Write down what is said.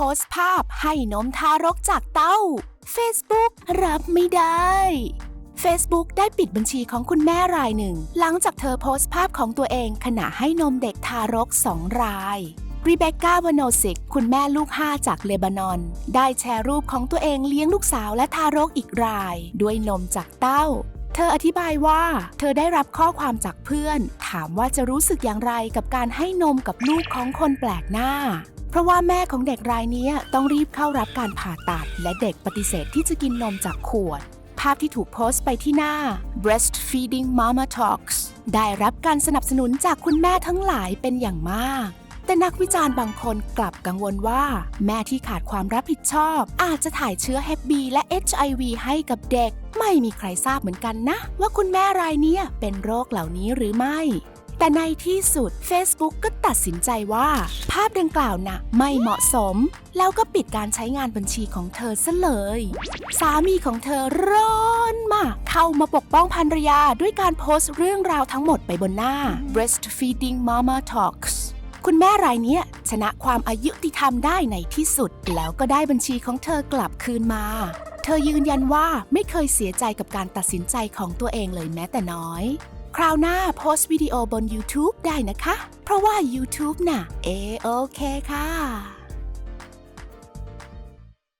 โพสต์ภาพให้นมทารกจากเต้า Facebook รับไม่ได้ Facebook ได้ปิดบัญชีของคุณแม่รายหนึ่ง หลังจากเธอโพสต์ภาพของตัวเองขณะให้นมเด็กทารกสองรายรีเบคก้าวานโนซิก คุณแม่ลูกห้าจากเลบานอน ได้แชร์รูปของตัวเองเลี้ยงลูกสาวและทารกอีกราย ด้วยนมจากเต้า เธออธิบายว่า เธอได้รับข้อความจากเพื่อน ถามว่าจะรู้สึกอย่างไรกับการให้นมกับลูกของคนแปลกหน้า เพราะว่าแม่ของเด็กรายนี้ต้องรีบเข้ารับการผ่าตัด และเด็กปฏิเสธที่จะกินนมจากขวด ภาพที่ถูกโพสต์ไปที่หน้า breastfeeding mama talks ได้รับการสนับสนุนจากคุณแม่ทั้งหลายเป็นอย่างมาก นักวิจารณ์บางคนกลับกังวลว่า แม่ที่ขาดความรับผิดชอบ อาจจะถ่ายเชื้อ Hep B และ HIV ให้กับเด็ก ไม่มีใครทราบเหมือนกันนะ ว่าคุณแม่รายนี้เป็นโรคเหล่านี้หรือไม่แต่ในที่สุด Facebook ก็ตัดสินใจว่า ภาพดังกล่าวน่ะไม่เหมาะสม แล้วก็ปิดการใช้งานบัญชีของเธอซะเลย สามีของเธอร้อนมาก เข้ามาปกป้องภรรยาด้วยการโพสต์เรื่องราวทั้งหมดไปบนหน้า breastfeeding mama talks คุณแม่รายนี้ชนะความอายุติธรรมได้ในที่สุด แล้วก็ได้บัญชีของเธอกลับคืนมา เธอยืนยันว่าไม่เคยเสียใจกับการตัดสินใจของตัวเองเลยแม้แต่น้อย คราวหน้าโพสต์วิดีโอบน YouTube ได้นะคะ เพราะว่า YouTube น่ะ เอโอเคค่ะ